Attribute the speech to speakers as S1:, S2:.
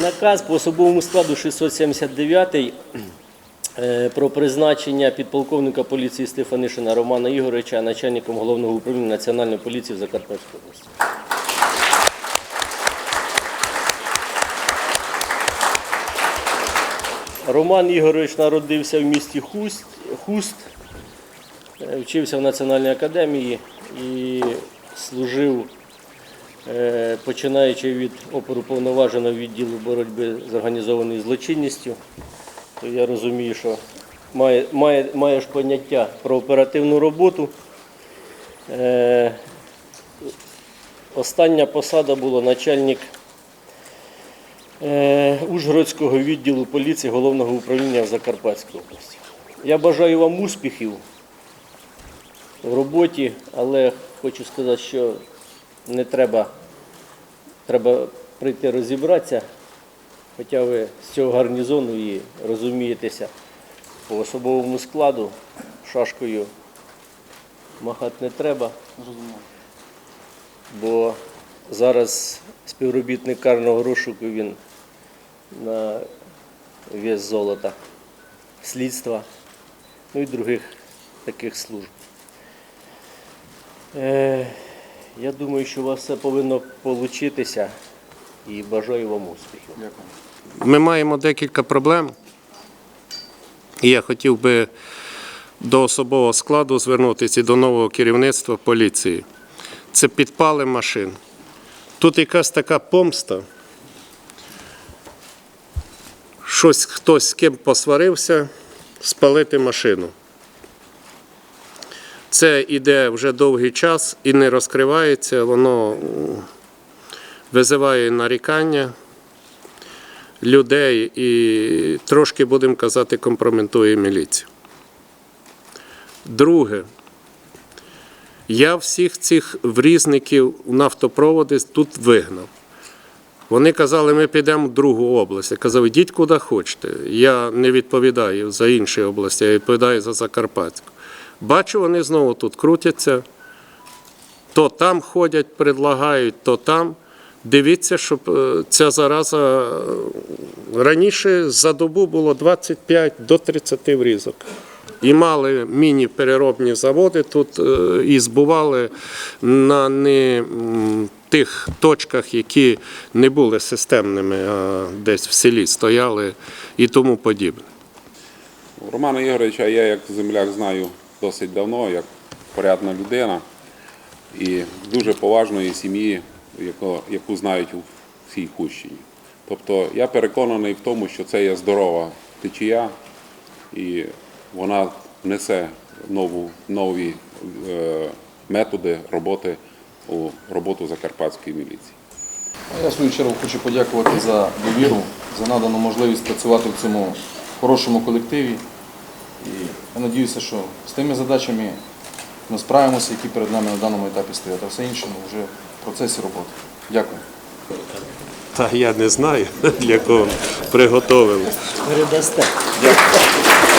S1: Наказ по особовому складу 679 е, про призначення підполковника поліції Стефанишина Романа Ігоровича начальником головного управління Національної поліції в Закарпатській області. Роман Ігорович народився в місті Хуст, Хуст е, вчився в Національній академії і служив починаючи від опору повноваженого відділу боротьби з організованою злочинністю, то я розумію, що має, має, маєш поняття про оперативну роботу. Е, остання посада була начальник е, Ужгородського відділу поліції головного управління в Закарпатській області. Я бажаю вам успіхів в роботі, але хочу сказати, що не треба, треба прийти розібратися, хоча ви з цього гарнізону і розумієтеся по особовому складу, шашкою махати не треба, бо зараз співробітник карного розшуку він на вес золота слідства, ну і других таких служб. Я думаю, що у вас все повинно получитися і бажаю вам успіхів.
S2: Ми маємо декілька проблем. І я хотів би до особового складу звернутися і до нового керівництва поліції. Це підпали машин. Тут якась така помста. Щось хтось з ким посварився, спалити машину. Це іде вже довгий час і не розкривається, воно визиває нарікання людей і трошки, будемо казати, компрометує міліцію. Друге, я всіх цих врізників нафтопроводи тут вигнав. Вони казали, ми підемо в другу область. Я казав, йдіть куди хочете. Я не відповідаю за інші області, я відповідаю за Закарпатську. Бачу, вони знову тут крутяться. То там ходять, предлагають, то там. Дивіться, щоб е, ця зараза е, раніше за добу було 25 до 30 врізок. І мали міні-переробні заводи тут е, і збували на не тих точках, які не були системними, а десь в селі стояли і тому подібне.
S3: Романа Ігоровича я як земляк знаю досить давно, як порядна людина і дуже поважної сім'ї, яку знають у всій Хущині. Тобто я переконаний в тому, що це є здорова течія і вона несе нову, нові е, методи роботи у роботу закарпатської міліції.
S4: Я в свою чергу хочу подякувати за довіру, за надану можливість працювати в цьому хорошому колективі. І я сподіваюся, що з тими задачами ми справимося, які перед нами на даному етапі стоять, а все інше ну, вже в процесі роботи. Дякую.
S2: Та я не знаю, для кого приготовили.
S1: Передасте.
S4: Дякую.